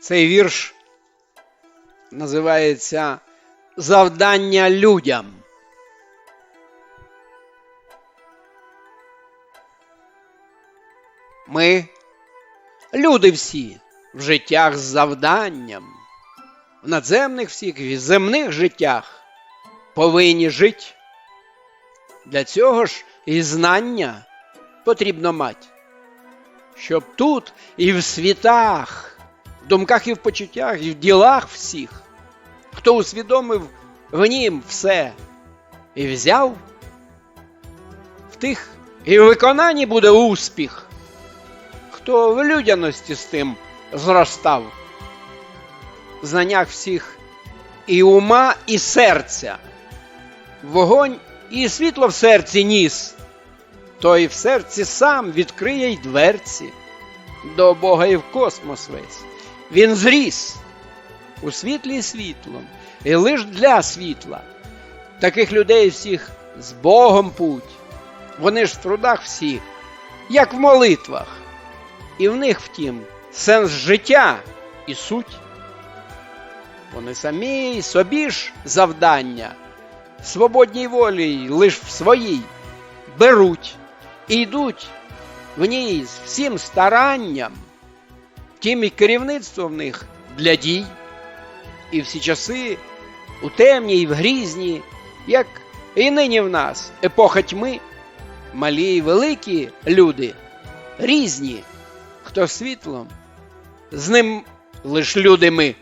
Цей вірш називається Завдання людям. Ми, люди всі, в життях з завданням, в надземних всіх в земних життях повинні жити. Для цього ж і знання потрібно мати, щоб тут і в світах, в думках і в почуттях, і в ділах всіх, хто усвідомив в нім все і взяв, в тих і в виконанні буде успіх, хто в людяності з тим зростав, в знаннях всіх і ума, і серця, вогонь і світло в серці ніс, той в серці сам відкриє й дверці. До Бога і в космос весь. Він зріс у світлі світлом, і лиш для світла. Таких людей всіх з Богом путь. Вони ж в трудах всіх, як в молитвах, і в них, втім, сенс життя і суть. Вони самі собі ж завдання, свободній волі лиш в своїй беруть і йдуть в ній з всім старанням, тим і керівництво в них для дій, і всі часи у темні й в грізні, як і нині в нас епоха тьми, малі й великі люди, різні, хто світлом, з ним лиш люди ми.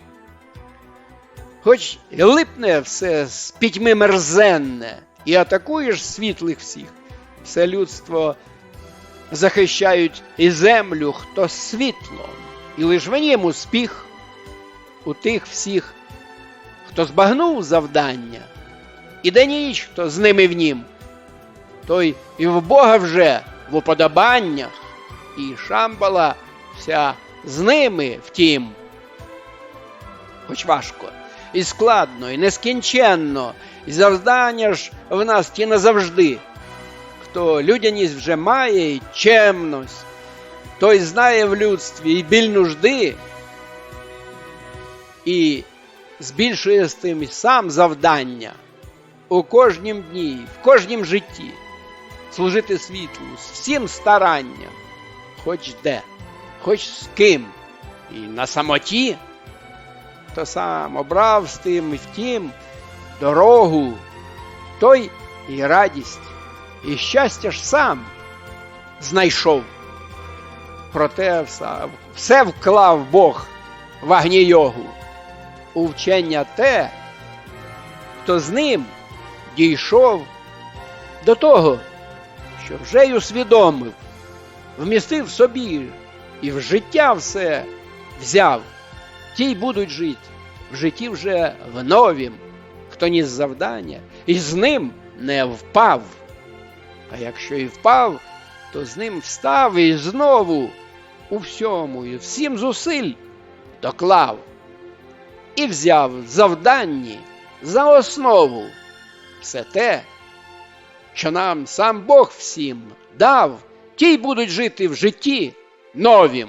Хоч і липне все з пітьми мерзенне, і атакуєш світлих всіх, все людство захищають і землю, хто світлом, і лиш в нім успіх у тих всіх, хто збагнув завдання, і де ніч, хто з ними в нім, той і в Бога вже в уподобаннях, і шамбала вся з ними втім. Хоч важко, і складно, і нескінченно, і завдання ж в нас ті назавжди. Хто людяність вже має і чемність, той знає в людстві і біль нужди, і збільшує з тим сам завдання у кожнім дні, в кожнім житті. Служити світлу з всім старанням, хоч де, хоч з ким, і на самоті, то сам обрав з тим і втім дорогу, той і радість, і щастя ж сам знайшов. Проте все, все вклав Бог в агнійогу, у вчення те, хто з ним дійшов до того, що вже й усвідомив, вмістив собі і в життя все взяв, ті й будуть жити. В житті вже в новім, хто ніс завдання, і з ним не впав. А якщо і впав, то з ним встав і знову у всьому, і всім зусиль доклав і взяв завданні за основу все те, що нам сам Бог всім дав, ті й будуть жити в житті новім.